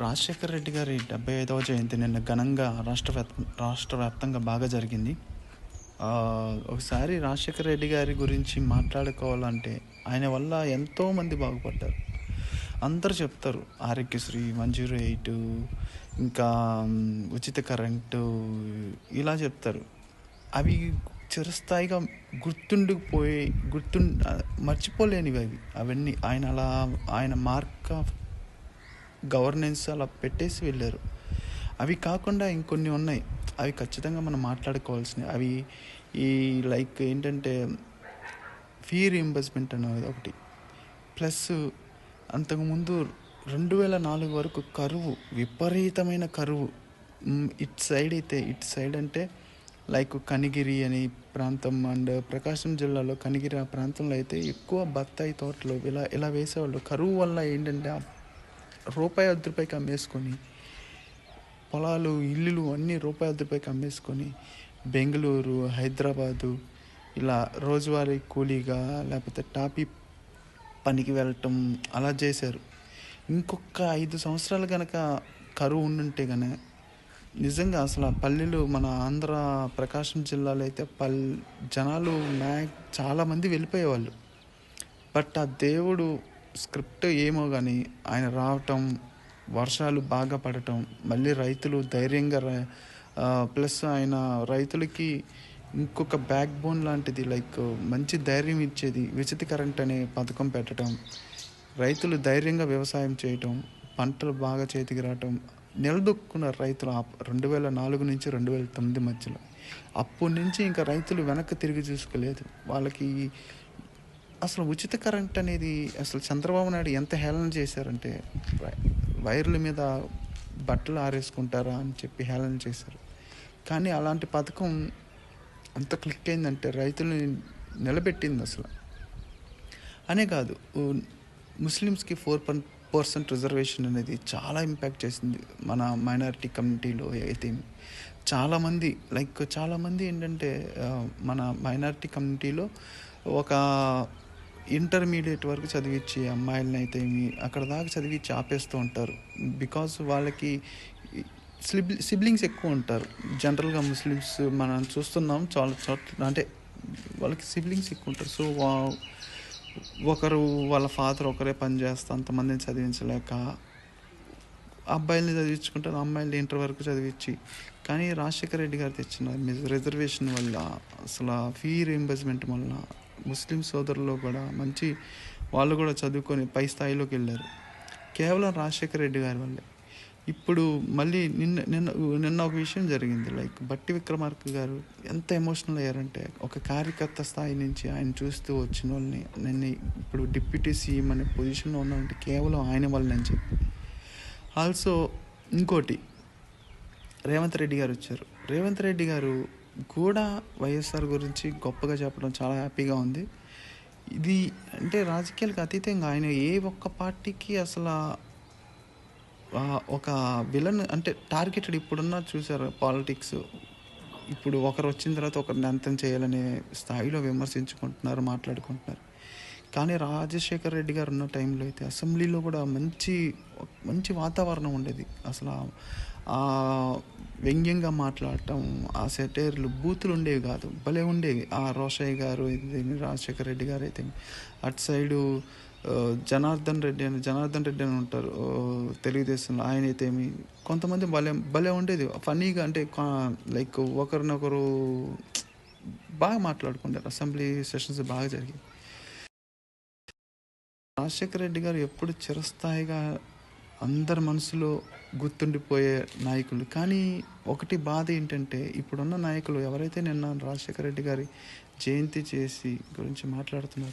రాజశేఖర రెడ్డి గారి డెబ్బై ఐదవ జయంతి నిన్న ఘనంగా రాష్ట్ర రాష్ట్రవ్యాప్తంగా రాష్ట్ర వ్యాప్తంగా బాగా జరిగింది. ఒకసారి రాజశేఖర రెడ్డి గారి గురించి మాట్లాడుకోవాలంటే ఆయన వల్ల ఎంతోమంది బాగుపడ్డారు. అందరూ చెప్తారు ఆరోగ్యశ్రీ మంజూరు జీరో ఎయిట్ ఇంకా ఉచిత కరెంటు ఇలా చెప్తారు. అవి చిరస్థాయిగా గుర్తుండిపోయి గుర్తు మర్చిపోలేనివి అవి. అవన్నీ ఆయన అలా ఆయన మార్క్ ఆఫ్ గవర్నెన్స్ అలా పెట్టేసి వెళ్ళారు. అవి కాకుండా ఇంకొన్ని ఉన్నాయి. అవి ఖచ్చితంగా మనం మాట్లాడుకోవాల్సినవి. అవి ఈ లైక్ ఏంటంటే ఫీ రీంబర్స్మెంట్ అనేది ఒకటి. ప్లస్ అంతకుముందు రెండు వేల నాలుగు వరకు కరువు విపరీతమైన కరువు. ఇట్ సైడ్ అయితే ఇట్ సైడ్ అంటే లైక్ కనిగిరి అని ప్రాంతం అండ్ ప్రకాశం జిల్లాలో కనిగిరి ఆ ప్రాంతంలో అయితే ఎక్కువ బత్తాయి తోటలు ఇలా ఇలా వేసేవాళ్ళు. కరువు వల్ల ఏంటంటే రూపాయి అర్ధ రూపాయికి అమ్మేసుకొని పొలాలు ఇల్లులు అన్నీ రూపాయి అర్ధ రూపాయికి అమ్మేసుకొని బెంగళూరు హైదరాబాదు ఇలా రోజువారీ కూలీగా లేకపోతే టాపీ పనికి వెళ్ళటం అలా చేశారు. ఇంకొక ఐదు సంవత్సరాలు కనుక కరువు ఉండుంటే కనుక నిజంగా అసలు ఆ పల్లెలు మన ఆంధ్ర ప్రకాశం జిల్లాలో అయితే పల్ జనాలు మ్యాక్ చాలామంది వెళ్ళిపోయేవాళ్ళు. బట్ ఆ దేవుడు స్క్రిప్ట్ ఏమో కానీ ఆయన రావటం వర్షాలు బాగా పడటం మళ్ళీ రైతులు ధైర్యంగా ప్లస్ ఆయన రైతులకి ఇంకొక బ్యాక్ బోన్ లాంటిది లైక్ మంచి ధైర్యం ఇచ్చేది ఉచిత కరెంట్ అనే పథకం పెట్టడం రైతులు ధైర్యంగా వ్యవసాయం చేయటం పంటలు బాగా చేతికి రావటం నిలదొక్కున్నారు రైతులు ఆ రెండు వేల నాలుగు నుంచి రెండు వేల తొమ్మిది మధ్యలో. అప్పటి నుంచి ఇంకా రైతులు వెనక్కి తిరిగి చూసుకోలేదు. వాళ్ళకి అసలు ఉచిత కరెంట్ అనేది అసలు చంద్రబాబు నాయుడు ఎంత హేళన చేశారంటే వై- వైర్ల మీద బట్టలు ఆరేసుకుంటారా అని చెప్పి హేళన చేశారు. కానీ అలాంటి పథకం అంత క్లిక్ అయిందంటే రైతుల్ని నిలబెట్టింది అసలు. అనే కాదు ముస్లిమ్స్కి ఫోర్ పర్సెంట్ రిజర్వేషన్ అనేది చాలా ఇంపాక్ట్ చేసింది మన మైనారిటీ కమ్యూనిటీలో అయితే. చాలామంది లైక్ చాలామంది ఏంటంటే మన మైనారిటీ కమ్యూనిటీలో ఒక ఇంటర్మీడియట్ వరకు చదివించి అమ్మాయిలని అయితే అక్కడ దాకా చదివించి ఆపేస్తూ ఉంటారు. బికాస్ వాళ్ళకి సిబ్లి సిబ్లింగ్స్ ఎక్కువ ఉంటారు. జనరల్గా ముస్లిమ్స్ మనం చూస్తున్నాం చాలా చోట్ల అంటే వాళ్ళకి సిబ్లింగ్స్ ఎక్కువ ఉంటారు. సో వా ఒకరు వాళ్ళ ఫాదర్ ఒకరే పని చేస్తా అంతమందిని చదివించలేక అబ్బాయిల్ని చదివించుకుంటారు అమ్మాయిలు ఇంటర్ వరకు చదివించి కానీ రాజశేఖర రెడ్డి గారు తెచ్చిన రిజర్వేషన్ వల్ల అసలు ఫీ రీంబర్స్మెంట్ వల్ల ముస్లిం సోదరులు కూడా మంచి వాళ్ళు కూడా చదువుకొని పై స్థాయిలోకి వెళ్ళారు. కేవలం రాజశేఖర రెడ్డి గారి వల్లే. ఇప్పుడు మళ్ళీ నిన్న నిన్న నిన్న ఒక విషయం జరిగింది. లైక్ బట్టి విక్రమార్క గారు ఎంత ఎమోషనల్ అయ్యారంటే ఒక కార్యకర్త స్థాయి నుంచి ఆయన చూస్తూ వచ్చిన వాళ్ళని నేను ఇప్పుడు డిప్యూటీ సీఎం అనే పొజిషన్లో ఉన్నామంటే కేవలం ఆయన వల్లనే చెప్పి. ఆల్సో ఇంకోటి రేవంత్ రెడ్డి గారు వచ్చారు. రేవంత్ రెడ్డి గారు కూడా వైఎస్ఆర్ గురించి గొప్పగా చెప్పడం చాలా హ్యాపీగా ఉంది. ఇది అంటే రాజకీయాలకు అతీతంగా ఆయన ఏ ఒక్క పార్టీకి అసలు ఒక విలన్ అంటే టార్గెటెడ్ ఇప్పుడున్న చూసారు పాలిటిక్స్? ఇప్పుడు ఒకరు వచ్చిన తర్వాత ఒకరిని అంతం చేయాలనే స్థాయిలో విమర్శించుకుంటున్నారు మాట్లాడుకుంటున్నారు. కానీ రాజశేఖర్ రెడ్డి గారు ఉన్న టైంలో అయితే అసెంబ్లీలో కూడా మంచి మంచి వాతావరణం ఉండేది. అసలు వ్యంగ్యంగా మాట్లాడటం ఆ సెటైర్లు బూతులు ఉండేవి కాదు. భలే ఉండేవి. ఆ రోషయ్య గారు ఇది రాజశేఖర రెడ్డి గారు అయితే అటు సైడు జనార్దన్ రెడ్డి అని జనార్దన్ రెడ్డి అని ఉంటారు తెలుగుదేశంలో. ఆయన అయితే ఏమి? కొంతమంది భలే భలే ఉండేది. ఫనీగా అంటే లైక్ ఒకరినొకరు బాగా మాట్లాడుకుంటారు. అసెంబ్లీ సెషన్స్ బాగా జరిగాయి. రాజశేఖర రెడ్డి గారు ఎప్పుడు చిరస్థాయిగా అందరి మనసులో గుర్తుండిపోయే నాయకులు. కానీ ఒకటి బాధ ఏంటంటే ఇప్పుడున్న నాయకులు ఎవరైతే నిన్న రాజశేఖర రెడ్డి గారి జయంతి చేసి గురించి మాట్లాడుతున్నారు